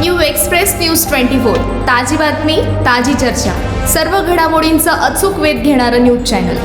New express news twenty four. ताजी बातमी ताजी चर्चा. सर्व घडामोडींचा अचूक वेध घेणारं न्यूज चॅनल.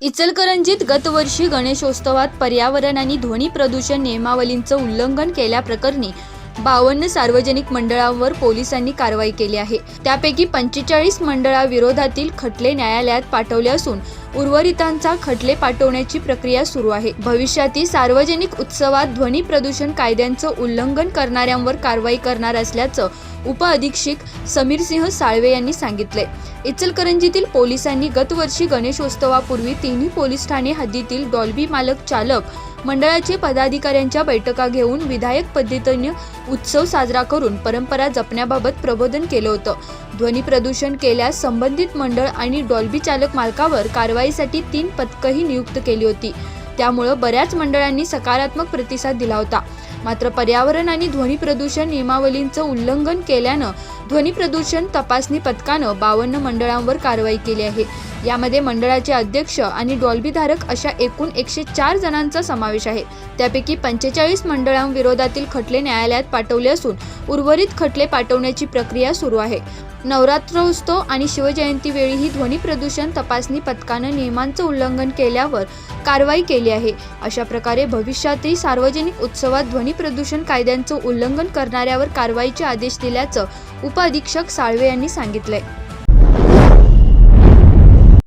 इचलकरंजीत गतवर्षी गणेशोत्सवात पर्यावरण आणि ध्वनी प्रदूषण नियमावलींचं उल्लंघन केल्याप्रकरणी बावन्न सार्वजनिक मंडळांवर पोलिसांनी कारवाई केली आहे. त्यापैकी पंचेचाळीस मंडळाविरोधातील खटले न्यायालयात पाठवले असून उर्वरितांचा खटले पाठवण्याची प्रक्रिया सुरू आहे. भविष्यातील सार्वजनिक उत्सवात ध्वनी प्रदूषण कायद्यांचं उल्लंघन करणाऱ्यांवर कारवाई करणार असल्याचं उपअधीक्षक समीर सिंह साळवे यांनी सांगितले. इचलकरंजीतील पोलिसांनी गतवर्षी गणेशोत्सवापूर्वी तिन्ही पोलीस ठाणे हद्दीतील डॉल्बी मालक चालक मंडळाचे पदाधिकाऱ्यांच्या बैठका घेऊन विधायक पद्धतीने उत्सव साजरा करून परंपरा जपण्याबाबत प्रबोधन केलं होतं. ध्वनी प्रदूषण केल्यास संबंधित मंडळ आणि डॉल्बी चालक मालकावर कारवाईसाठी तीन पथकंही नियुक्त केली होती. त्यामुळं बऱ्याच मंडळांनी सकारात्मक प्रतिसाद दिला होता. मात्र पर्यावरण आणि ध्वनी प्रदूषण नियमावलींचं उल्लंघन केल्यानं ध्वनी प्रदूषण तपासणी पथकानं बावन्न मंडळांवर कारवाई केली आहे. यामध्ये मंडळाचे अध्यक्ष आणि डॉल्बीधारक अशा एकूण एकशे चार जणांचा समावेश आहे. त्यापैकी पंचेचाळीस मंडळांविरोधातील खटले न्यायालयात पाठवले असून उर्वरित खटले पाठवण्याची प्रक्रिया सुरू आहे. नवरात्रोत्सव आणि शिवजयंतीवेळीही ध्वनी प्रदूषण तपासणी पथकानं नियमांचं उल्लंघन केल्यावर कारवाई केली आहे. अशा प्रकारे भविष्यातही सार्वजनिक उत्सवात ध्वनी प्रदूषण कायद्यांचं उल्लंघन करणाऱ्यावर कारवाईचे आदेश दिल्याचं उपअधीक्षक साळवे यांनी सांगितलंय.